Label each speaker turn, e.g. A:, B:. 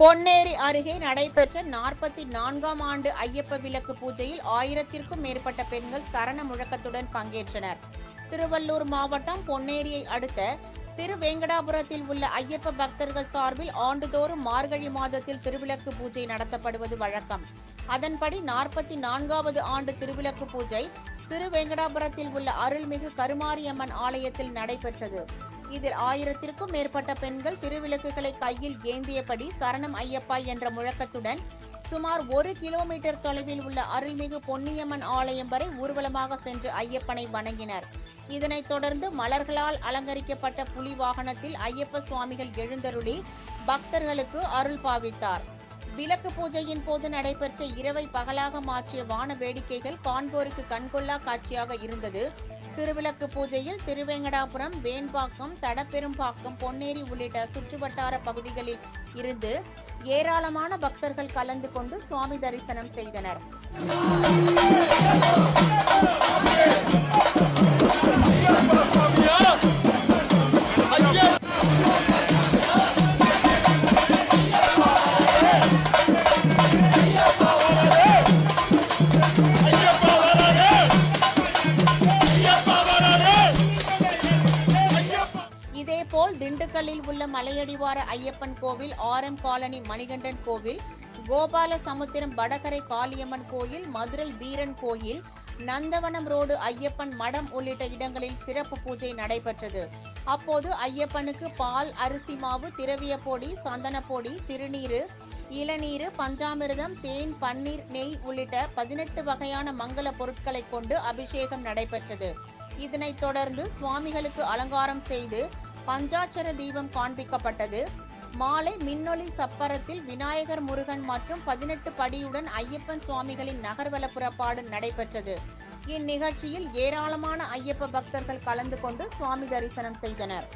A: பொன்னேரி அருகே நடைபெற்ற நாற்பத்தி நான்காம் ஆண்டு ஐயப்ப விளக்கு பூஜையில் ஆயிரத்திற்கும் மேற்பட்ட பெண்கள் சரண முழக்கத்துடன் பங்கேற்றனர். திருவள்ளூர் மாவட்டம் பொன்னேரியை அடுத்த திருவேங்கடாபுரத்தில் உள்ள ஐயப்ப பக்தர்கள் சார்பில் ஆண்டுதோறும் மார்கழி மாதத்தில் திருவிளக்கு பூஜை நடத்தப்படுவது வழக்கம். அதன்படி நாற்பத்தி நான்காவது ஆண்டு திருவிளக்கு பூஜை திருவேங்கடாபுரத்தில் உள்ள அருள்மிகு கருமாரியம்மன் ஆலயத்தில் நடைபெற்றது. இதில் ஆயிரத்திற்கும் மேற்பட்ட பெண்கள் திருவிளக்குகளை கையில் ஏந்தியபடி சரணம் ஐயப்பா என்ற முழக்கத்துடன் சுமார் ஒரு கிலோமீட்டர் தொலைவில் உள்ள அருள்மிகு பொன்னியம்மன் ஆலயம் வரை ஊர்வலமாக சென்று ஐயப்பனை வணங்கினர். இதனைத் தொடர்ந்து மலர்களால் அலங்கரிக்கப்பட்ட புலி வாகனத்தில் ஐயப்ப சுவாமிகள் எழுந்தருளி பக்தர்களுக்கு அருள் பாவித்தார். விளக்கு பூஜையின் போது நடைபெற்ற இரவை பகலாக மாற்றிய வான வேடிக்கைகள் காண்போருக்கு கண்கொள்ளா காட்சியாக இருந்தது. திருவிளக்கு பூஜையில் திருவேங்கடாபுரம் வேண்பாக்கம் தடப்பெரும்பாக்கம் பொன்னேரி உள்ளிட்ட சுற்றுவட்டார பகுதிகளில் இருந்து ஏராளமான பக்தர்கள் கலந்து கொண்டு சுவாமி தரிசனம் செய்தனர். அதேபோல் திண்டுக்கல்லில் உள்ள மலையடிவார ஐயப்பன் கோவில் ஆரம் காலனி மணிகண்டன் கோவில் கோபால சமுத்திரம் வடகரை காளியம்மன் கோயில் மதுரை வீரன் கோயில் நந்தவனம் ரோடு ஐயப்பன் மடம் உள்ளிட்ட இடங்களில் சிறப்பு பூஜை நடைபெற்றது. அப்போது ஐயப்பனுக்கு பால் அரிசி மாவு திரவிய பொடி சந்தனப்பொடி திருநீரு இளநீர் பஞ்சாமிர்தம் தேன் பன்னீர் நெய் உள்ளிட்ட பதினெட்டு வகையான மங்கள பொருட்களை கொண்டு அபிஷேகம் நடைபெற்றது. இதனைத் தொடர்ந்து சுவாமிகளுக்கு அலங்காரம் செய்து பஞ்சாட்சர தீபம் காண்பிக்கப்பட்டது. மாலை மின்னொளி சப்பரத்தில் விநாயகர் முருகன் மற்றும் பதினெட்டு படியுடன் ஐயப்பன் சுவாமிகளின் நகர்வல புறப்பாடு நடைபெற்றது. இந்நிகழ்ச்சியில் ஏராளமான ஐயப்ப பக்தர்கள் கலந்து கொண்டு சுவாமி தரிசனம் செய்தனர்.